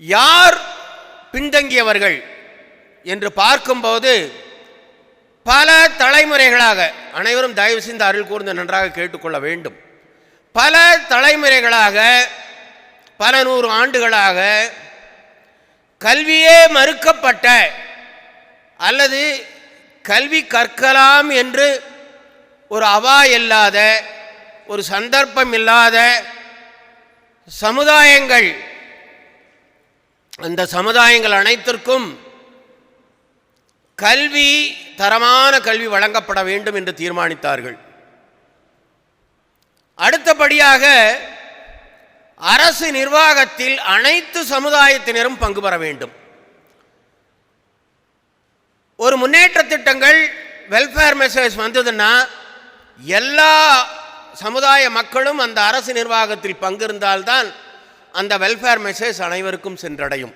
யார் பின்தங்கியவர்கள் என்று பார்க்கும்போது பல தலைமுறைகளாக அனைவரும் தயவு செய்து அருள் கூர்ந்து நன்றாக கேட்டுக்கொள்ள வேண்டும். பல தலைமுறைகளாக பல நூறு ஆண்டுகளாக கல்வியே மறுக்கப்பட்ட அல்லது கல்வி கற்கலாம் என்று ஒரு அவா இல்லாத ஒரு சந்தர்ப்பம் இல்லாத சமுதாயங்கள் அந்த சமுதாயங்கள் அனைத்திற்கும் கல்வி தரமான கல்வி வழங்கப்பட வேண்டும் என்று தீர்மானித்தார்கள். அடுத்தபடியாக அரசு நிர்வாகத்தில் அனைத்து சமுதாயத்தினரும் பங்கு பெற வேண்டும். ஒரு முன்னேற்ற திட்டங்கள் வெல்ஃபேர் மெசேஜ் வந்ததுன்னா எல்லா சமுதாய மக்களும் அந்த அரசு நிர்வாகத்தில் பங்கிருந்தால்தான் அந்த வெல்ஃபேர் மெசேஜ் அனைவருக்கும் சென்றடையும்.